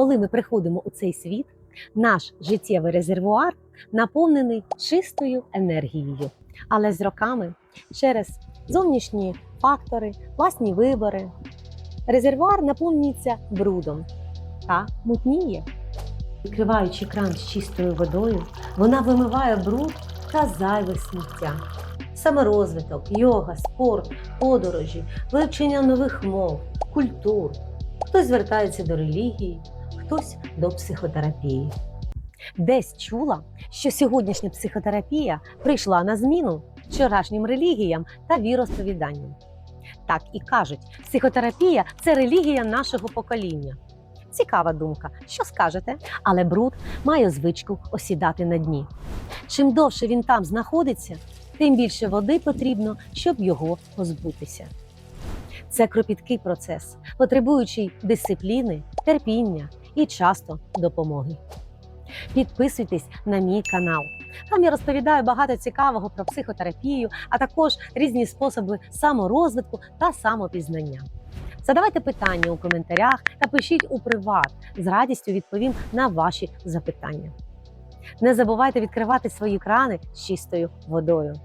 Коли ми приходимо у цей світ, наш життєвий резервуар наповнений чистою енергією. Але з роками, через зовнішні фактори, власні вибори, резервуар наповнюється брудом та мутніє. Відкриваючи кран з чистою водою, вона вимиває бруд та зайве сміття. Саморозвиток, йога, спорт, подорожі, вивчення нових мов, культур. Хтось звертається до релігії, хтось до психотерапії. Десь чула, що сьогоднішня психотерапія прийшла на зміну вчорашнім релігіям та віросповіданням. Так і кажуть, психотерапія це релігія нашого покоління. Цікава думка, що скажете? Але бруд має звичку осідати на дні. Чим довше він там знаходиться, тим більше води потрібно, щоб його позбутися. Це кропіткий процес, потребуючий дисципліни, терпіння і часто допомоги. Підписуйтесь на мій канал. Там я розповідаю багато цікавого про психотерапію, а також різні способи саморозвитку та самопізнання. Задавайте питання у коментарях та пишіть у приват. З радістю відповім на ваші запитання. Не забувайте відкривати свої крани з чистою водою.